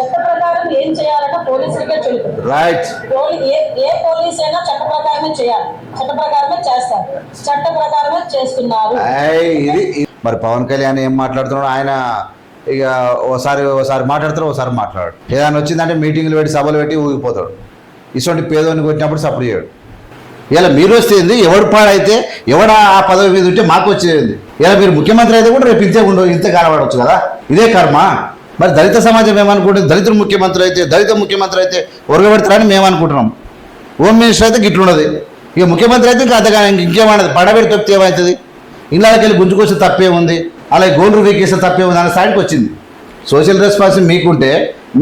చట్ట ప్రకారం ఏం చేయాలన్న పోలీసులకే చెల్లుతుంది రైట్ పోలీ- ఏ ఏ పోలీస్ అయినా చట్ట ప్రకారమే చేయాలి. చట్ట ప్రకారమే చేస్తారు. చట్ట ప్రకారమే చేస్తున్నారు. ఏయ్, ఇది ఇది- మరి పవన్ కళ్యాణ్ ఏం మాట్లాడుతున్నాడు ఆయన ఇక ఓసారి ఓసారి మాట్లాడతాడు ఓసారి మాట్లాడాడు. ఏదైనా వచ్చిందంటే మీటింగ్లు పెట్టి సభలు పెట్టి ఊగిపోతాడు. ఇటువంటి పేదోని కొట్టినప్పుడు సపోర్ట్ చేయడు. ఇలా మీరు వస్తేంది ఎవడు పాడైతే ఎవడు ఆ పదవి మీద ఉంటే మాకు వచ్చేది ఇలా మీరు ముఖ్యమంత్రి అయితే కూడా రేపు ఇంతే ఉండవు ఇంతే కాలపడవచ్చు కదా? ఇదే కర్మ. మరి దళిత సమాజం ఏమనుకుంటుంది? దళితులు ముఖ్యమంత్రి అయితే దళిత ముఖ్యమంత్రి అయితే ఒరగబెడతారని మేము అనుకుంటున్నాం హోమ్ మినిస్టర్ అయితే గిట్లున్నది ఇక ముఖ్యమంత్రి అయితే ఇంకా అంతగా ఇంకేమన్నది పడబెడి తప్పితే ఏమవుతుంది? ఇళ్ళకి వెళ్ళి గుంజుకొస్తే తప్పే ఉంది. అలాగే గోండ్రు వీకేస్తే తప్పే ఉంది అనే స్థాయికి వచ్చింది. సోషల్ రెస్పాన్సిబిలిటీ మీకుంటే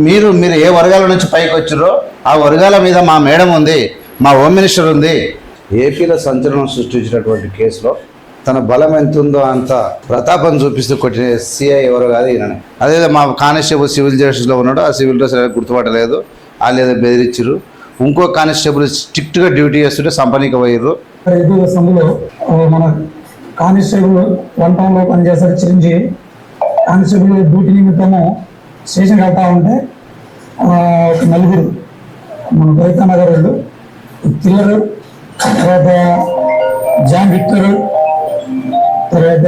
మీరు మీరు ఏ వర్గాల నుంచి పైకి వచ్చారో ఆ వర్గాల మీద మా మేడం ఉంది మా హోమ్ మినిస్టర్ ఉంది. ఏపీలో సంచలనం సృష్టించినటువంటి కేసులో తన బలం ఎంత ఉందో అంత ప్రతాపం చూపిస్తూ కొట్టిన సిఐ ఎవరో కాదు ఈయన అదే మా కానిస్టేబుల్ సివిల్ జస్టిస్లో ఉన్నాడు ఆ సివిల్ డ్రెస్ గుర్తుపట్టలేదు. వాళ్ళు ఏదో బెదిరించారు ఇంకో కానిస్టేబుల్ స్ట్రిక్ట్గా డ్యూటీ చేస్తుంటే సంపనీకి పోయారు రైతు సందులో మన కానిస్టేబుల్ వన్ టౌన్లో పనిచేస్తారు చిరంజీవి. కానిస్టేబుల్ డ్యూటీ నిమిత్తము స్టేషన్ కట్టా ఉంటే ఒక నలుగురు మన రైతా నగర్ వాళ్ళు కిల్లరు తర్వాత జాన్ విక్టర్ తర్వాత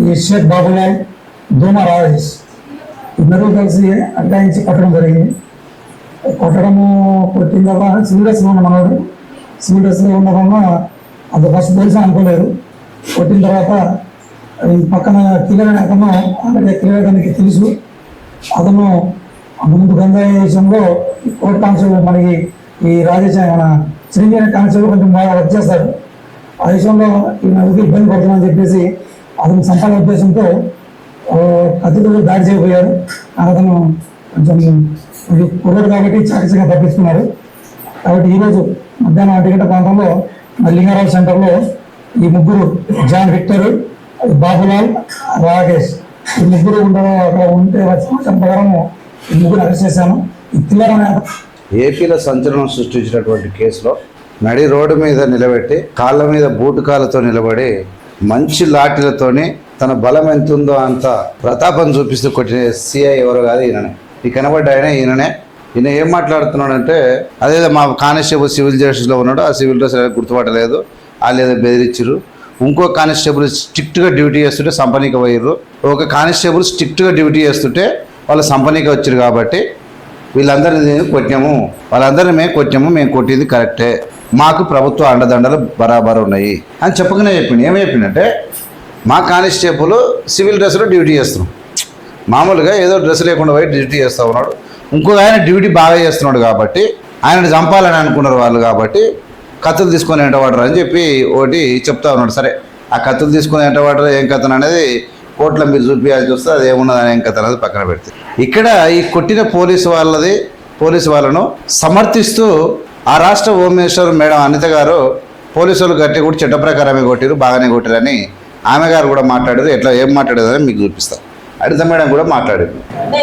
ఈ షేక్ బాబులాల్ దోమా రాజేష్ ఇద్దరూ కలిసి అడ్డాయించి కట్టడం జరిగింది. కొట్టడము కొట్టిన తర్వాత సివిల్ ఉన్న మనవాడు సివిల్ ఉన్న వలన అది ఫస్ట్ తెలిసి అనుకోలేదు. కొట్టిన తర్వాత ఈ పక్కన కిల్లర్ అనే అతను ఆల్రెడీ అతనికి తెలుసు. అతను ముందు గంజాయి విషయంలో కోర్టు కానిస్టేబుల్ మనకి ఈ రాజేష్ మన శ్రీంజీవి కానిస్టేబుల్ కొంచెం బాగా వచ్చేస్తాడు ఆ విషయంలో ఈ నదికి ఇబ్బంది పడుతుందని చెప్పేసి అతను సంపాదన ఉద్దేశంతో ఆ, కత్తితో దాడి చేయబోయారు. అతను కొంచెం కుదరదు కుర్రాడు కాబట్టి చాకచగా తప్పించుకున్నారు కాబట్టి ఈరోజు మధ్యాహ్నం ఒంటి గంట ప్రాంతంలో లింగారావు సెంటర్లో ఈ ముగ్గురు జాన్ విక్టర్ బాబులాల్ రాకేష్ ఈ ముగ్గురు ఉండడం అక్కడ ఉంటే సమాచారం ప్రకారం ఈ ముగ్గురు అరెస్ట్ చేశాను. ఈ ఏపీలో సంచలనం సృష్టించినటువంటి కేసులో నడి రోడ్డు మీద నిలబెట్టి కాళ్ళ మీద బూటు కాళ్ళతో నిలబడి మంచి లాఠీలతోనే తన బలం ఎంత ఉందో అంత ప్రతాపం చూపిస్తూ కొట్టిన సిఐ ఎవరో కాదు ఈయననే. ఈ కనబడ్డ ఆయన ఈయననే. ఈయన ఏం మాట్లాడుతున్నాడంటే అదే మా కానిస్టేబుల్ సివిల్ జస్టిస్లో ఉన్నాడు ఆ సివిల్ డ్రెస్ గుర్తుపట్టలేదు వాళ్ళు ఏదో బెదిరించారు ఇంకో కానిస్టేబుల్ స్ట్రిక్ట్గా డ్యూటీ చేస్తుంటే సంపనీకి పోయారు ఒక కానిస్టేబుల్ స్ట్రిక్ట్గా డ్యూటీ చేస్తుంటే వాళ్ళు సంపనీకి వచ్చారు కాబట్టి వీళ్ళందరినీ కొట్టాము. వాళ్ళందరినీ మేము కొట్టాము మేము కొట్టింది కరెక్టే. మాకు ప్రభుత్వ అండదండలు బరాబర్ ఉన్నాయి. అని చెప్పకనే చెప్పింది ఏమి చెప్పిందంటే మా కానిస్టేబుల్ సివిల్ డ్రెస్లో డ్యూటీ చేస్తున్నాం మామూలుగా ఏదో డ్రెస్ లేకుండా పోయి డ్యూటీ చేస్తూ ఉన్నాడు. ఇంకో ఆయన డ్యూటీ బాగా చేస్తున్నాడు కాబట్టి ఆయనను చంపాలని అనుకున్నారు వాళ్ళు కాబట్టి కత్తులు తీసుకొని ఎంటవాడరు అని చెప్పి ఒకటి చెప్తా ఉన్నాడు. సరే ఆ కత్తులు తీసుకొని ఎంటవాడరు ఏం కథను అనేది కోర్టులో మీరు చూపించాల్సి వస్తే అది ఏమున్నదని ఏం కథ అనేది పక్కన పెడితే ఇక్కడ ఈ కొట్టిన పోలీసు వాళ్ళది పోలీసు వాళ్ళను సమర్థిస్తూ ఆ రాష్ట్ర మినిస్టర్ మేడం అనిత గారు పోలీసులు గట్టి కూడా చట్ట ప్రకారమే కొట్టిరు బాగానే కొట్టిరని ఆమె గారు కూడా మాట్లాడారు ఎట్లా ఏం మాట్లాడేదని మీకు చూపిస్తాను అనిత మేడం కూడా మాట్లాడారు అంటే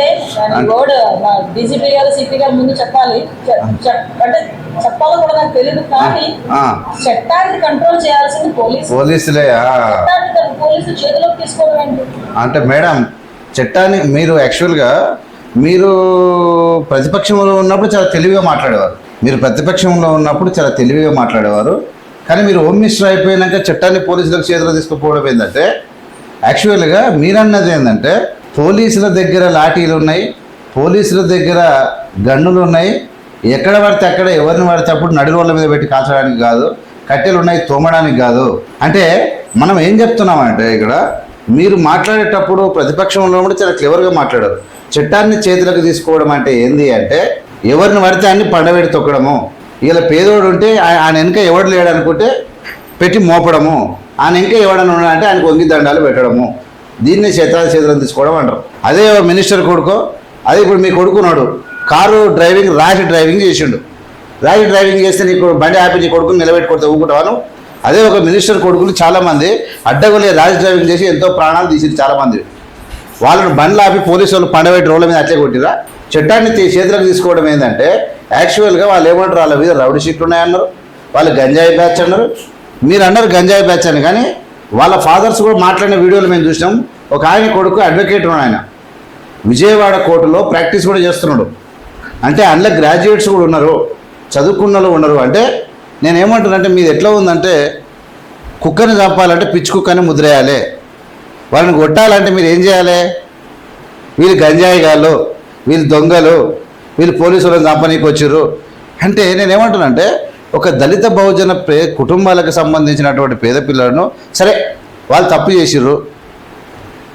దాని వర్డ్ మా డీజీపీ గారు సిపి గారు ముందు చెప్పాలి. చె- చె- అంటే చెప్పాలో కూడా నాకు తెలియదు కానీ ఆ, చట్టాన్ని కంట్రోల్ చేయాల్సింది పోలీసు. పోలీసులే పోలీసు చేతిలోకి తీసుకోవడం అంటే మేడం చట్టాన్ని మీరు యాక్చువల్గా మీరు ప్రతిపక్షంలో ఉన్నప్పుడు చాలా తెలివిగా మాట్లాడేవారు. మీరు ప్రతిపక్షంలో ఉన్నప్పుడు చాలా తెలివిగా మాట్లాడేవారు. కానీ మీరు హోమ్ మినిస్టర్ అయిపోయినాక చట్టాన్ని పోలీసులకు చేతిలో తీసుకుపోవడం ఏంటంటే యాక్చువల్గా మీరన్నది ఏంటంటే పోలీసుల దగ్గర లాఠీలు ఉన్నాయి పోలీసుల దగ్గర గన్నులు ఉన్నాయి. ఎక్కడ పడితే అక్కడ ఎవరిని పడితే అప్పుడు నడి మీద పెట్టి కాల్చడానికి కాదు కట్టెలు ఉన్నాయి తోమడానికి కాదు. అంటే మనం ఏం చెప్తున్నామంటే ఇక్కడ మీరు మాట్లాడేటప్పుడు ప్రతిపక్షంలో కూడా చాలా క్లివర్గా మాట్లాడారు. చట్టాన్ని చేతులకు తీసుకోవడం అంటే ఏంది అంటే ఎవరిని పడితే అన్ని పండబెట్టి తొక్కడము. ఇలా పేదోడు ఉంటే ఆయన వెనుక ఎవడు లేడు అనుకుంటే పెట్టి మోపడము. ఆయన ఇంకా ఎవడన్నా ఉన్నాడంటే ఆయనకు వంగి దండాలు పెట్టడము. దీన్నే చేతాల చేతులను తీసుకోవడం అంటారు. అదే మినిస్టర్ కొడుకో అదే ఇప్పుడు మీ కొడుకున్నాడు కారు డ్రైవింగ్ ర్యాష్ డ్రైవింగ్ చేసిండు. ర్యాష్ డ్రైవింగ్ చేస్తే నీకు బండి ఆపి నీ కొడుకుని నిలబెట్టుకుంటే ఊకుంటావాను అదే ఒక మినిస్టర్ కొడుకులు చాలామంది అడ్డగొలే ర్యాష్ డ్రైవింగ్ చేసి ఎంతో ప్రాణాలు తీసింది చాలామంది. వాళ్ళని బండ్లు ఆపి పోలీసు వాళ్ళు పండబెట్టి రోడ్ల మీద అట్లే కొట్టిరా? చట్టాన్ని తీ- చేతులకు తీసుకోవడం ఏంటంటే యాక్చువల్గా వాళ్ళు ఏమంటారు వాళ్ళ మీద రౌడీ షీట్లు ఉన్నాయన్నారు వాళ్ళు గంజాయి బ్యాచ్ అన్నారు. మీరు అన్నారు గంజాయి బ్యాచ్ అని కానీ వాళ్ళ ఫాదర్స్ కూడా మాట్లాడిన వీడియోలు మేము చూసినాం. ఒక ఆయన కొడుకు అడ్వకేట్ ఉన్నాడు ఆయన. విజయవాడ కోర్టులో ప్రాక్టీస్ కూడా చేస్తున్నాడు. అంటే అందులో గ్రాడ్యుయేట్స్ కూడా ఉన్నారు చదువుకున్న వాళ్ళు ఉన్నారు. అంటే నేనేమంటానంటే మీది ఎట్లా ఉందంటే కుక్కని చంపాలంటే పిచ్చి కుక్కని ముద్రేయాలి. వాళ్ళని కొట్టాలంటే మీరు ఏం చేయాలి? వీళ్ళు గంజాయి గాళ్ళు. వీళ్ళు దొంగలు వీళ్ళు పోలీసులను చంపనీకి వచ్చారు అంటే నేనేమంటానంటే ఒక దళిత బహుజన పే కుటుంబాలకు సంబంధించినటువంటి పేద పిల్లలను సరే వాళ్ళు తప్పు చేసిర్రు.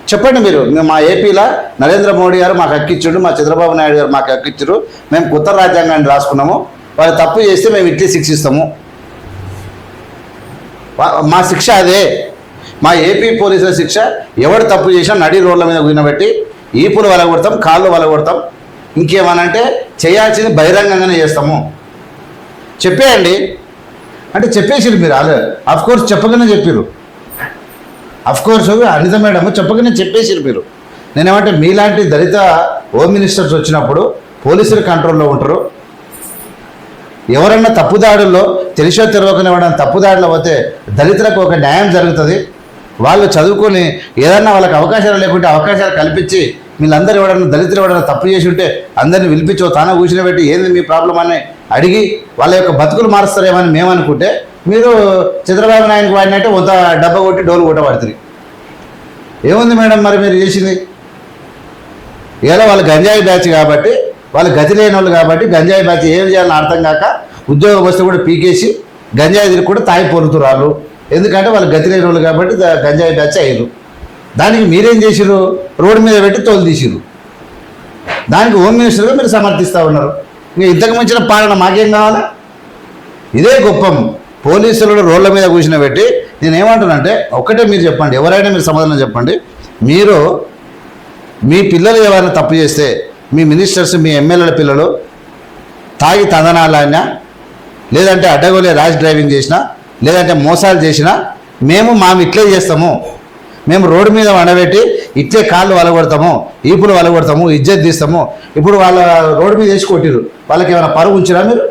చెప్పండి మీరు మా ఏపీలో నరేంద్ర మోడీ గారు మాకు హక్కిచ్చుడు మా చంద్రబాబు నాయుడు గారు మాకు హక్కిచ్చారు మేము కొత్త రాజ్యాంగాన్ని రాసుకున్నాము వాళ్ళు తప్పు చేస్తే మేము ఇట్లే శిక్షిస్తాము. మా శిక్ష అదే. మా ఏపీ పోలీసుల శిక్ష ఎవడు తప్పు చేసినా నడి రోడ్ల మీద కూర్చోబెట్టి ఈపులు వలగొడతాం కాళ్ళు వలగొడతాం. ఇంకేమనంటే చేయాల్సింది బహిరంగంగానే చేస్తాము. చెప్పేయండి. అంటే చెప్పేసిరు మీరు అదే అఫ్ కోర్స్ చెప్పగానే చెప్పారు అఫ్ కోర్స్ అనిత మేడం చెప్పగానే చెప్పేసిరు మీరు. నేనేమంటే మీలాంటి దళిత హోమ్ మినిస్టర్స్ వచ్చినప్పుడు పోలీసుల కంట్రోల్లో ఉంటారు. ఎవరన్నా తప్పుదాడుల్లో తెలిసో తెరవకనే వాడని తప్పుదాడులు పోతే దళితులకు ఒక న్యాయం జరుగుతుంది. వాళ్ళు చదువుకొని ఏదన్నా వాళ్ళకి అవకాశాలు లేకుంటే అవకాశాలు కల్పించి వీళ్ళందరూ ఎవడన్నా దళితులు ఎవడన్నా తప్పు చేసి ఉంటే అందరిని పిలిపించో తాన కూర్చుని పెట్టి ఏంది మీ ప్రాబ్లం అని అడిగి వాళ్ళ యొక్క బతుకులు మారుస్తారేమని మేము అనుకుంటే మీరు చంద్రబాబు నాయుడుకి వాడినట్టే వంత డబ్బా కొట్టి డోలు కొట్టబడుతుంది. ఏముంది మేడం మరి మీరు చేసింది? ఇలా వాళ్ళు గంజాయి బ్యాచ్ కాబట్టి వాళ్ళు గతి లేని వాళ్ళు కాబట్టి గంజాయి బ్యాచ్ ఏం చేయాలని అర్థం కాక ఉద్యోగ వస్తే కూడా పీకేసి గంజాయి తిరిగి కూడా తాయి పొరుతురాలు ఎందుకంటే వాళ్ళు గతి లేని వాళ్ళు కాబట్టి గంజాయి బ్యాచ్ అయ్యారు. దానికి మీరేం చేసిరు రోడ్డు మీద పెట్టి తోలు తీసిరు దానికి హోమ్ మినిస్టర్గా మీరు సమర్థిస్తూ ఉన్నారు. ఇంకా ఇంతకు మించిన పాలన మాకేం కావాలి? ఇదే గొప్పం. పోలీసులు రోడ్ల మీద కూర్చుని పెట్టి నేను ఏమంటానంటే ఒక్కటే మీరు చెప్పండి ఎవరైనా మీరు సమాధానం చెప్పండి. మీరు మీ పిల్లలు ఎవరైనా తప్పు చేస్తే మీ మినిస్టర్స్ మీ ఎమ్మెల్యేల పిల్లలు తాగి తందనాలైనా లేదంటే అడ్డగోలే ర్యాష్ డ్రైవింగ్ చేసినా లేదంటే మోసాలు చేసినా మేము మాము ఇట్లే చేస్తాము. మేము రోడ్డు మీద వండబెట్టి ఇట్లే కాళ్ళు వలగొడతాము ఈపులు వలగొడతాము ఇజ్జత్ తీస్తాము ఇప్పుడు వాళ్ళ రోడ్డు మీద వేసి కొట్టిరు వాళ్ళకి ఏమైనా పరువు ఉంచిరా మీరు?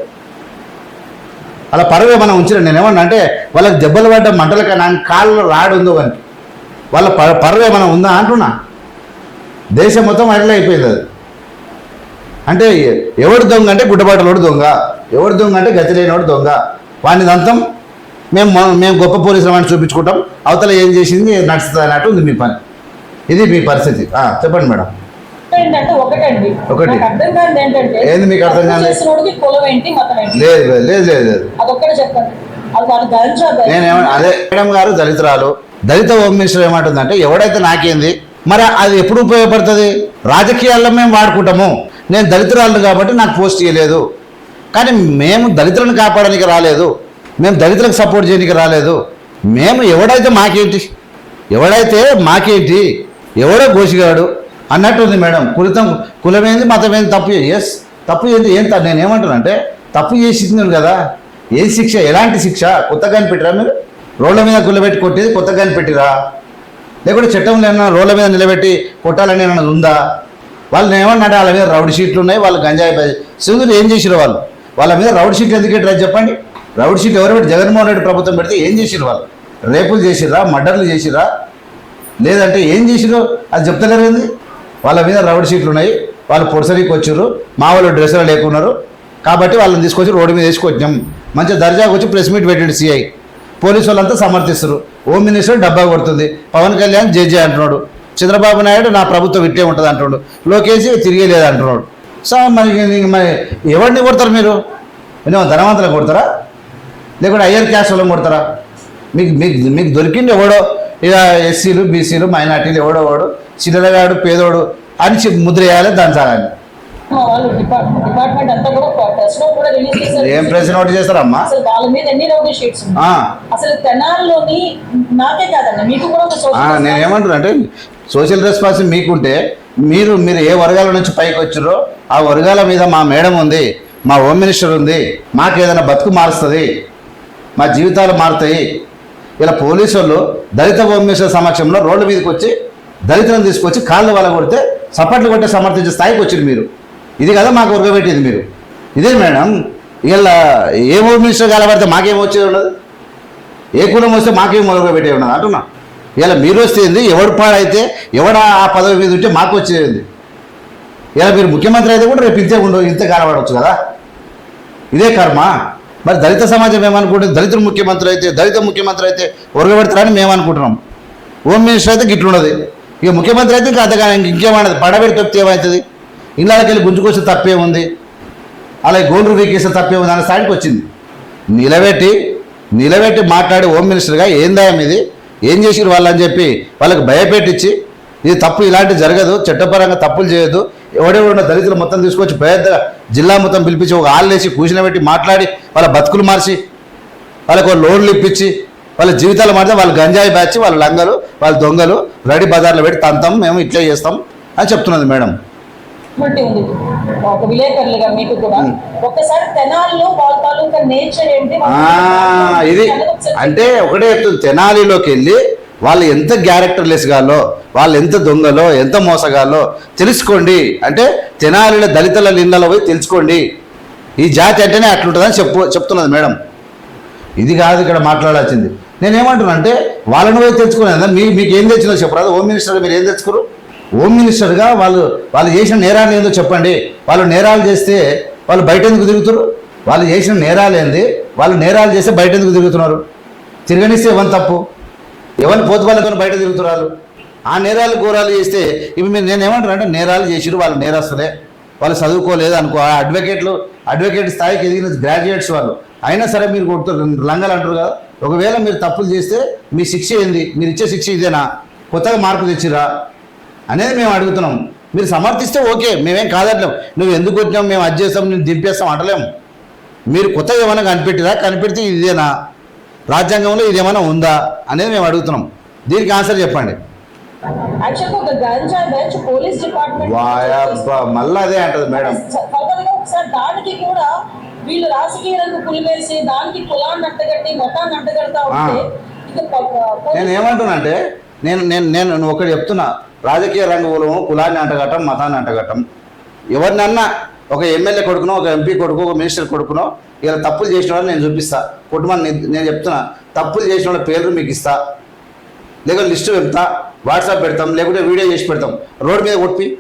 అలా పరువు ఏమైనా ఉంచిరా? నేను ఏమన్నా అంటే వాళ్ళకి దెబ్బలు పడ్డ మంటలు నాకు కాళ్ళు రాడు ఉందో అని వాళ్ళ ప- పరువు ఏమైనా ఉందా అంటున్నా? దేశం మొత్తం అట్లా అయిపోయింది అది. అంటే ఎవడు దొంగ అంటే గుడ్డబాటలోడు దొంగ. ఎవడు దొంగ అంటే గతి లేనివాడు దొంగ. వాడిని దంతం మేము మేము గొప్ప పోలీసులు వాడిని చూపించుకుంటాం. అవతల ఏం చేసింది? నడుస్తుంది అన్నట్టు ఉంది మీ పని. ఇది మీ పరిస్థితి. చెప్పండి మేడం. ఒకటండి. ఒకటి. ఏంది మీకు అర్థం కాదు? లేదు లేదు లేదు లేదు నేనేమన్నా అదే మేడం గారు దళితురాలు. దళిత హోమ్ మినిస్టర్ ఏమంటుందంటే ఎవడైతే నాకేంది? మరి అది ఎప్పుడు ఉపయోగపడుతుంది? రాజకీయాల్లో మేము వాడుకుంటాము. నేను దళితురాలు కాబట్టి నాకు పోస్ట్ చేయలేదు కానీ మేము దళితులను కాపాడడానికి రాలేదు. మేము దళితులకు సపోర్ట్ చేయడానికి రాలేదు. మేము ఎవడైతే మాకేంటి? ఎవడైతే మాకేంటి? ఎవడో గోసిగాడు అన్నట్టుంది మేడం. కులితం కులమేంది మతమేంది తప్పు ఎస్ తప్పు ఏంది ఏం నేను ఏమంటానంటే తప్పు చేసింది కదా ఏ శిక్ష ఎలాంటి శిక్ష? కొత్తగా పెట్టిరా మీరు? రోడ్ల మీద కుల్లబెట్టి కొట్టేది కొత్తగా పెట్టిరా? లేకుంటే చట్టంలో ఏమన్నా రోడ్ల మీద నిలబెట్టి కొట్టాలని ఏమైనా ఉందా? వాళ్ళు ఏమన్నా వాళ్ళ మీద రౌడ్ షీట్లు ఉన్నాయి వాళ్ళు గంజాయి బ- సింధులు ఏం చేసిరు వాళ్ళు? వాళ్ళ మీద రౌడ్ షీట్లు ఎందుకు చెప్పండి. రౌడ్ షీట్ ఎవరు పెట్టి జగన్మోహన్ రెడ్డి ప్రభుత్వం పెడితే ఏం చేసిరు వాళ్ళు? రేపులు చేసిరా మర్డర్లు చేసిరా లేదంటే ఏం చేసిరో అది చెప్తలేరు వాళ్ళ మీద రౌడ్ షీట్లు ఉన్నాయి. వాళ్ళు పొడిసరికి వచ్చారు మా వాళ్ళు డ్రెస్సులు లేకున్నారు. కాబట్టి వాళ్ళని తీసుకొచ్చి రోడ్డు మీద వేసుకొచ్చాం మంచిగా దర్జాకు వచ్చి ప్రెస్ మీట్ పెట్టాడు సిఐ. పోలీసు వాళ్ళంతా సమర్థిస్తారు హోమ్ మినిస్టర్ డబ్బా కొడుతుంది. పవన్ కళ్యాణ్ జేజే అంటున్నాడు. చంద్రబాబు నాయుడు నా ప్రభుత్వం ఇట్టే ఉంటుంది అంటున్నాడు. లోకేష్ తిరిగే లేదు అంటున్నాడు సో మరి మరి ఎవరిని కొడతారు మీరు? ఏమో ధనవంతులు కొడతారా? లేకుంటే హయ్యర్ క్యాస్ట్ వాళ్ళని కొడతారా? మీకు మీకు మీకు దొరికింది ఎవడో? ఇక ఎస్సీలు బీసీలు మైనార్టీలు ఎవడో వాడు? చిన్నగాడు పేదోడు అని చెప్పి ముద్ర వేయాలి దాని సాగాలి ఏం ప్రెస్ నోట్ చేస్తారమ్మా? నేను ఏమంటున్నా అంటే సోషల్ రెస్పాన్స్ మీకుంటే మీరు మీరు ఏ వర్గాల నుంచి పైకి వచ్చారో ఆ వర్గాల మీద మా మేడం ఉంది మా హోమ్ మినిస్టర్ ఉంది మాకు ఏదైనా బతుకు మారుస్తుంది మా జీవితాలు మారుతాయి. ఇలా పోలీసు వాళ్ళు దళిత హోమ్ సమక్షంలో రోడ్ల మీదకి వచ్చి దళితులను తీసుకొచ్చి కాళ్ళు వాళ్ళ కొడితే సపట్లు కొట్టే సమర్థించే స్థాయికి వచ్చింది మీరు. ఇది కదా మాకు ఉరగబెట్టేది మీరు. ఇదే మేడం ఇలా ఏ హోమ్ మినిస్టర్ కలబడితే మాకేం వచ్చేది ఉండదు? ఏ కులం వస్తే మాకేం మొదలుపెట్టే ఉండదు అంటున్నా. ఇలా మీరు వస్తే ఏంది? ఎవడు పాడైతే ఎవడ ఆ పదవి మీద ఉంటే మాకు వచ్చేది ఇలా మీరు ముఖ్యమంత్రి అయితే కూడా రేపు ఇంతే ఉండవు ఇంతే కనబడవచ్చు కదా. ఇదే కర్మ. మరి దళిత సమాజం ఏమనుకుంటుంది? దళితుడు ముఖ్యమంత్రి అయితే దళిత ముఖ్యమంత్రి అయితే ఉరగబెడతారని మేము అనుకుంటున్నాం. హోమ్ మినిస్టర్ అయితే గిట్లున్నది ఇక ముఖ్యమంత్రి అయితే ఇంకా అంతగా ఇంకేమన్నది పడబెడి తప్పితే ఏమవుతుంది ఇళ్ళకి వెళ్ళి గుంజుకొస్తే ఉంది. అలాగే గోండ్రు వీకేస్తే ఉంది అనే స్థాయికి వచ్చింది. నిలబెట్టి నిలబెట్టి మాట్లాడి హోమ్ మినిస్టర్గా ఏందాయం ఇది? ఏం చేసిరు వాళ్ళని చెప్పి వాళ్ళకి భయపెట్టించి ఇది తప్పు ఇలాంటి జరగదు చట్టపరంగా తప్పులు చేయొద్దు ఎవడెవడున్న దళితులు మొత్తం తీసుకొచ్చి పెద్ద జిల్లా మొత్తం పిలిపించి ఒక ఆళ్ళేసి కూర్చుని మాట్లాడి వాళ్ళ బతుకులు మార్చి వాళ్ళకు లోన్లు ఇప్పించి వాళ్ళ జీవితాలు మారితే వాళ్ళు గంజాయి బ్యాచ్ వాళ్ళ లంగలు వాళ్ళ దొంగలు రెడీ బజార్లో పెట్టి తంతాం మేము ఇట్లే చేస్తాం అని చెప్తున్నది మేడం. బట్టి ఉంది. ఒక విలేకరులుగా మీకు కూడా ఒక్కసారి తెనాల్లో వాళ్ళ తాలూకా నేచర్ ఏంటి? వాళ్ళ ఆ, ఇది అంటే ఒకటే చెప్తుంది. తెనాలిలోకి వెళ్ళి వాళ్ళు ఎంత క్యారెక్టర్లెస్ గాలో వాళ్ళు ఎంత దొంగలో ఎంత మోసగాలో తెలుసుకోండి. అంటే తెనాలిల దళితుల ఇళ్ళలో పోయి తెలుసుకోండి. ఈ జాతి అంటేనే అట్లుంటుందని చెప్పు చెప్తున్నది మేడం. ఇది కాదు ఇక్కడ మాట్లాడాల్సింది. నేనేమంటున్నా అంటే వాళ్ళని పోయి తెచ్చుకునేది మీ మీకు ఏం తెచ్చినో చెప్పరాదు హోమ్ మినిస్టర్ మీరు ఏం తెచ్చుకోరు హోమ్ మినిస్టర్గా వాళ్ళు వాళ్ళు చేసిన నేరాలు ఏందో చెప్పండి. వాళ్ళు నేరాలు చేస్తే వాళ్ళు బయట ఎందుకు తిరుగుతారు వాళ్ళు చేసిన నేరాలు ఏంది? వాళ్ళు నేరాలు చేస్తే బయట ఎందుకు తిరుగుతున్నారు? తిరగనిస్తే ఎవరి తప్పు? ఎవరిని పోతువాళ్ళతో బయట తిరుగుతున్నారు ఆ నేరాలు ఘోరాలు చేస్తే ఇవి మీరు నేను ఏమంటారు అంటే నేరాలు చేసిరు వాళ్ళు నేరస్తులే. వాళ్ళు చదువుకోలేదు అనుకో. ఆ అడ్వకేట్లు అడ్వకేట్ స్థాయికి ఎదిగిన గ్రాడ్యుయేట్స్ వాళ్ళు. అయినా సరే మీరు కొడుతారు లంగలు అంటారు కదా. ఒకవేళ మీరు తప్పులు చేస్తే మీ శిక్ష ఏంది? మీరు ఇచ్చే శిక్ష ఇదేనా? కొత్తగా మార్పు తెచ్చిరా? అనేది మేము అడుగుతున్నాం. మీరు సమర్థిస్తే ఓకే మేమేం కాదట్లేం నువ్వు ఎందుకు వచ్చినావు మేము అది చేస్తాం నేను దింపేస్తాం అంటలేము మీరు కొత్తగా ఏమైనా కనిపెట్టిరా? కనిపెడితే ఇదేనా? రాజ్యాంగంలో ఇదేమైనా ఉందా అనేది మేము అడుగుతున్నాం. దీనికి ఆన్సర్ చెప్పండి. మళ్ళీ అదే అంటది మేడం. దానికి కూడా వీళ్ళు పులివేసి దానికి కులాన్ని మతాన్ని నేను ఏమంటున్నా అంటే నేను నేను నేను ఒకటి చెప్తున్నా. రాజకీయ రంగంలో కులాన్ని అంటగట్టం మతాన్ని అంటగట్టం. ఎవరినన్నా ఒక ఎమ్మెల్యే కొడుకునో ఒక ఎంపీ కొడుకు ఒక మినిస్టర్ కొడుకునో ఇలా తప్పులు చేసిన వాళ్ళని నేను చూపిస్తా. కుటుంబాన్ని నేను- చెప్తున్నా. తప్పులు చేసిన వాళ్ళ పేర్లు మీకు ఇస్తా. లేకపోతే లిస్టు పెడతా వాట్సాప్ పెడతాం. లేకుంటే వీడియో చేసి పెడతాం. రోడ్డు మీద కొట్టి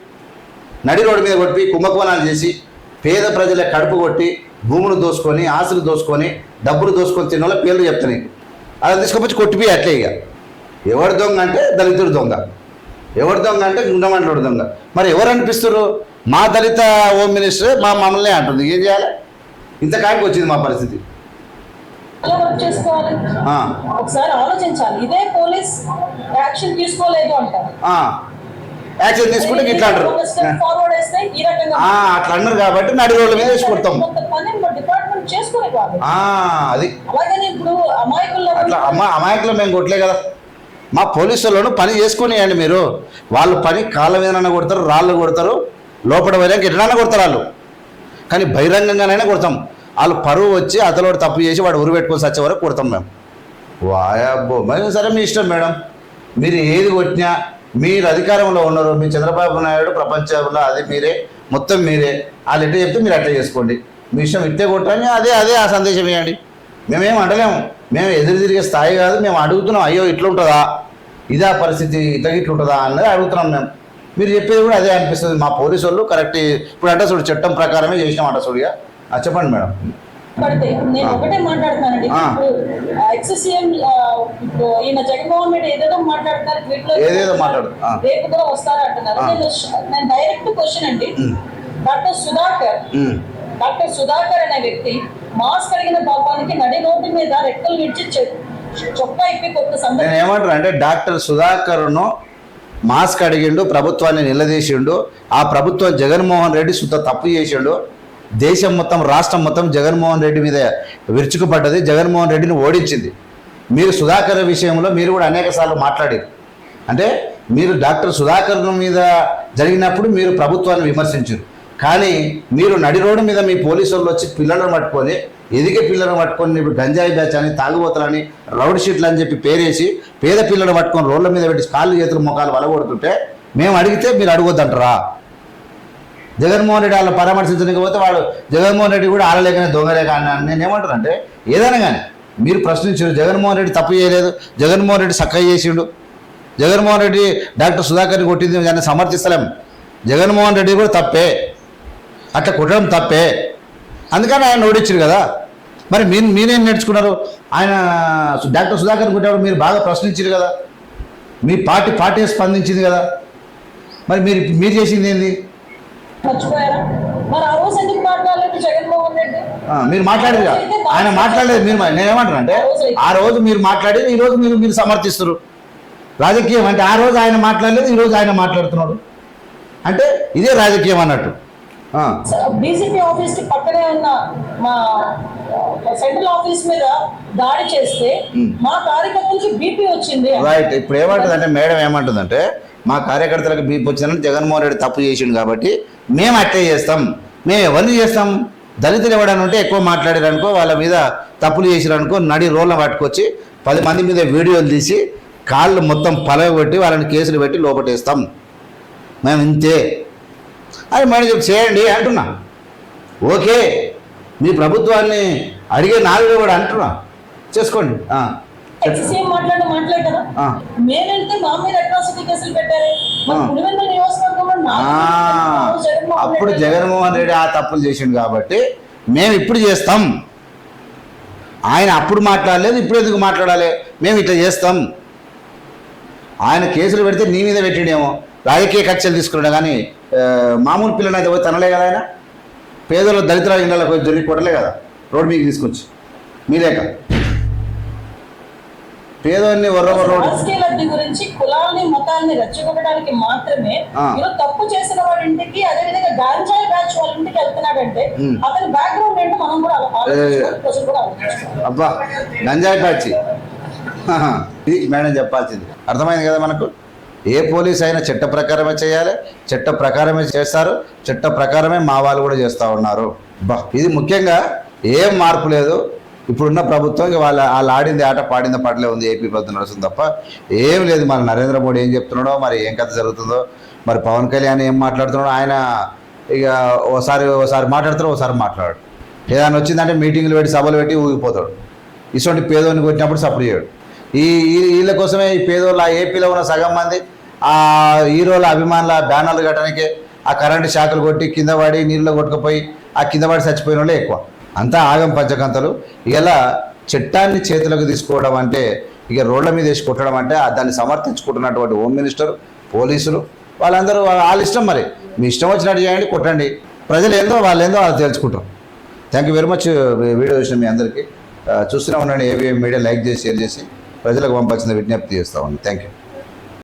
నడి రోడ్డు మీద కొట్టి కుంభకోణాలు చేసి పేద ప్రజల కడుపు కొట్టి భూములు దోసుకొని ఆస్తులు దోసుకొని డబ్బులు దోసుకొని తిన్న వాళ్ళ పేర్లు చెప్తాను అలా తీసుకొచ్చి కొట్టిపోయి అట్లే ఇక. ఎవరి దొంగ అంటే దళితుడు దొంగ. ఎవరి దొంగ అంటే గుండమండలుడు దొంగ. మరి ఎవరు అనిపిస్తారు మా దళిత హోమ్ మినిస్టర్ మా మమ్మల్ని అంటుంది. ఏం చేయాలి? ఇంత కాడికి వచ్చింది మా పరిస్థితి. యాక్షన్ తీసుకుంటే ఇట్లా అంటారు. అట్లా అన్నారు కాబట్టి నడి రోడ్ల మీద వేసి కొడతాం. ఆ, అది. అట్లా అమ్మ అమాయకులు మేము కొట్టలే కదా. మా పోలీసు వాళ్ళను పని చేసుకునేయండి మీరు. వాళ్ళు పని కాళ్ళ మీదనైనా కొడతారు రాళ్ళు కొడతారు. లోపల పోయాక ఎట్లైనా కొడతారు వాళ్ళు. కానీ బహిరంగంగానైనా కొడతాం. వాళ్ళు పరువు వచ్చి అతలోడు తప్పు చేసి వాడు ఉరి పెట్టుకొని వచ్చే వరకు కొడతాం మేము. వాయబ్బో మరి సరే మీ ఇష్టం మేడం. మీరు ఏది కొట్టినా మీరు అధికారంలో ఉన్నారు. మీ చంద్రబాబు నాయుడు ప్రపంచంలో అది మీరే మొత్తం మీరే. వాళ్ళు ఎట్లా చెప్తే మీరు అట్లా చేసుకోండి. మీ ఇష్టం ఇట్టే కొట్టని అదే అదే ఆ సందేశం ఇవ్వండి. మేమేం అంటలేము. మేము ఎదురు తిరిగే స్థాయి కాదు. మేము అడుగుతున్నాం అయ్యో ఇట్లుంటుందా? ఇదా పరిస్థితి ఇట్లా ఇట్లుంటుందా? అన్నది అడుగుతున్నాం మేము. మీరు చెప్పేది కూడా అదే అనిపిస్తుంది. మా పోలీసు వాళ్ళు కరెక్ట్ ఇప్పుడు అంటే చూడు చట్టం ప్రకారమే చేసినాం అంట చూడిగా చెప్పండి మేడం. పడితే నేను ఒకటే ఇప్పుడు ఈయన జగన్మోహన్ రెడ్డి ఏదేదో మాట్లాడుతున్నారు ట్వీట్లో ఏదేదో మాట్లాడు- ఆ. రేపు కూడా. నేను నేను డైరెక్ట్ క్వశ్చన్ అండి. డాక్టర్ సుధాకర్. డాక్టర్ సుధాకర్ అనే వ్యక్తి మాస్క్ అడిగిన పాపానికి నడి రోడ్డు మీద రెక్కలు విడిచి చొక్కా ఇప్పి కొత్త సందర్భం ఏమంటారు అంటే డాక్టర్ సుధాకర్ను మాస్క్ అడిగిండు ప్రభుత్వాన్ని నిలదీసిండు. ఆ ప్రభుత్వం జగన్మోహన్ రెడ్డి సుత తప్పు చేసిండు. దేశం మొత్తం రాష్ట్రం మొత్తం జగన్మోహన్ రెడ్డి మీద విరుచుకుపడ్డది. జగన్మోహన్ రెడ్డిని ఓడించింది. మీరు సుధాకర్ విషయంలో మీరు కూడా అనేక సార్లు మాట్లాడారు. అంటే మీరు డాక్టర్ సుధాకర్ మీద జరిగినప్పుడు మీరు ప్రభుత్వాన్ని విమర్శించారు. కానీ మీరు నడి రోడ్డు మీద మీ పోలీసు వాళ్ళు వచ్చి పిల్లలను పట్టుకొని ఎదిగే పిల్లలను పట్టుకొని ఇప్పుడు గంజాయి బ్యాచ్ అని తాగుబోతలని రౌడ్ షీట్లు అని చెప్పి పేరేసి పేద పిల్లలు పట్టుకొని రోడ్ల మీద పెట్టి కాళ్ళు చేతులు ముఖాలు వలగొడుతుంటే మేము అడిగితే మీరు అడగొద్దంటారా? జగన్మోహన్ రెడ్డి వాళ్ళని పరామర్శించడానికి పోతే వాడు జగన్మోహన్ రెడ్డి కూడా ఆడలేకనే దొంగలేక అని నేను ఏమంటానంటే ఏదైనా కానీ మీరు ప్రశ్నించారు జగన్మోహన్ రెడ్డి తప్పు చేయలేదు జగన్మోహన్ రెడ్డి చక్కగా చేసిండు జగన్మోహన్ రెడ్డి డాక్టర్ సుధాకర్ని కొట్టింది దాన్ని సమర్థిస్తలేం. జగన్మోహన్ రెడ్డి కూడా తప్పే. అట్లా కుట్టడం తప్పే. అందుకని ఆయన ఓడించారు కదా. మరి మీరు మీరేం నేర్చుకున్నారు? ఆయన డాక్టర్ సుధాకర్ కుట్టేవాడు మీరు బాగా ప్రశ్నించారు కదా. మీ పార్టీ పార్టీ స్పందించింది కదా. మరి మీరు మీరు చేసింది ఏంది? మరి మాట్లాడేది కాదు. ఆయన మాట్లాడలేదు మీరు నేనేమంటాను అంటే ఆ రోజు మీరు మాట్లాడేది ఈ రోజు మీరు మీరు సమర్థిస్తారు రాజకీయం అంటే ఆ రోజు ఆయన మాట్లాడలేదు ఈ రోజు ఆయన మాట్లాడుతున్నాడు. అంటే ఇదే రాజకీయం అన్నట్టు. బీజేపీ ఆఫీస్కి పక్కనే ఉన్న మా సెంట్రల్ ఆఫీస్ మీద దాడి చేస్తే మా కార్యకర్తలకి బీపీ వచ్చింది. రైట్ ఇప్పుడు ఏమంటుంది అంటే మేడం ఏమంటుందంటే మా కార్యకర్తలకు బీపీ వచ్చిందని జగన్మోహన్ రెడ్డి తప్పు చేసిండు కాబట్టి మేము అట్టే చేస్తాం. మేము ఎవరిని చేస్తాం? దళితులు ఎవడని ఉంటే ఎక్కువ మాట్లాడారనుకో వాళ్ళ మీద తప్పులు చేసిరనుకో నడి రోళ్ళ పట్టుకొచ్చి పది మంది మీద వీడియోలు తీసి కాళ్ళు మొత్తం పలగొట్టి వాళ్ళని కేసులు పెట్టి లోపటేస్తాం. మేము ఇంతే. అది చెప్పి చేయండి అంటున్నా. ఓకే మీ ప్రభుత్వాన్ని అడిగే నాలుగు కూడా అంటున్నా. చేసుకోండి. అప్పుడు జగన్మోహన్ రెడ్డి ఆ తప్పులు చేసిండు కాబట్టి మేము ఇప్పుడు చేస్తాం. ఆయన అప్పుడు మాట్లాడలేదు ఇప్పుడు ఎందుకు మాట్లాడాలి? మేము ఇట్లా చేస్తాం. ఆయన కేసులు పెడితే నీ మీద పెట్టిడేమో. రాజకీయ కక్షలు తీసుకున్నాడు కానీ మామూలు పిల్లని అయితే పోయి తనలే కదా ఆయన? పేదల దళితుల ఇళ్ళకి పోయి జరిగి కొట్టలే కదా? రోడ్ మీకు తీసుకొచ్చి. మీ లేక పేదోన్ని గురించి రెచ్చగొట్టడానికి మాత్రమే. ఈరోజు తప్పు చేసిన వాడి ఇంటికి అదే విధంగా గాంజాయి బ్యాచ్ వాళ్ళ ఇంటికి వెళ్తున్నాడంటే ఉమ్. అతని బ్యాక్గ్రౌండ్ ఏంటో మనం కూడా ఆలో- ఆలోచించుకోవాలి ప్రజలు కూడా ఆలోచించుకోవాలి. అబ్బా గంజాయి ప్యాచి ఇది మేడం చెప్పాల్సింది. అర్థమైంది కదా మనకు? ఏ పోలీస్ అయినా చట్ట ప్రకారమే చేయాలి చట్ట ప్రకారమే చేస్తారు చట్ట ప్రకారమే మా వాళ్ళు కూడా చేస్తూ ఉన్నారు. బా ఇది ముఖ్యంగా ఏం మార్పు లేదు. ఇప్పుడున్న ప్రభుత్వం వాళ్ళ వాళ్ళు ఆడింది ఆట పాడింది పాటలే ఉంది ఏపీ ప్రభుత్వం నడుస్తుంది తప్ప ఏం లేదు. మన నరేంద్ర మోడీ ఏం చెప్తున్నాడో మరి ఏం కథ జరుగుతుందో మరి పవన్ కళ్యాణ్ ఏం మాట్లాడుతున్నాడో ఆయన ఇక ఓసారి ఓసారి మాట్లాడతాడు ఓసారి మాట్లాడాడు ఏదైనా వచ్చిందంటే మీటింగ్లు పెట్టి సభలు పెట్టి ఊగిపోతాడు. ఇటువంటి పేదోని కొట్టినప్పుడు సపోర్ట్ చేయడు. ఈ వీళ్ళ కోసమే ఈ పేదోళ్ళు ఆ ఏపీలో ఉన్న సగం మంది ఆ హీరోల అభిమానుల బ్యానర్లు కట్టడానికి ఆ కరెంటు శాఖలు కొట్టి కింద పడి నీళ్ళు కొట్టుకుపోయి ఆ కింద పడి చచ్చిపోయిన వాళ్ళే ఎక్కువ. అంతా ఆగం పంచకంతలు. ఇలా చట్టాన్ని చేతులకు తీసుకోవడం అంటే ఇక రోడ్ల మీద వేసి కొట్టడం అంటే దాన్ని సమర్థించుకుంటున్నటువంటి హోమ్ మినిస్టర్ పోలీసులు వాళ్ళందరూ వాళ్ళ ఇష్టం మరి. మీ ఇష్టం వచ్చినట్టు చేయండి కొట్టండి. ప్రజలు ఏందో వాళ్ళు ఏందో వాళ్ళు తెలుసుకుంటారు thank you very much video చూసిన మీ అందరికీ. చూస్తూనే ఉండండి ఏవి మీడియా లైక్ చేసి షేర్ చేసి. ప్రజలకు పంపాల్సిన విజ్ఞప్తి చేస్తా ఉన్నాను. Thank you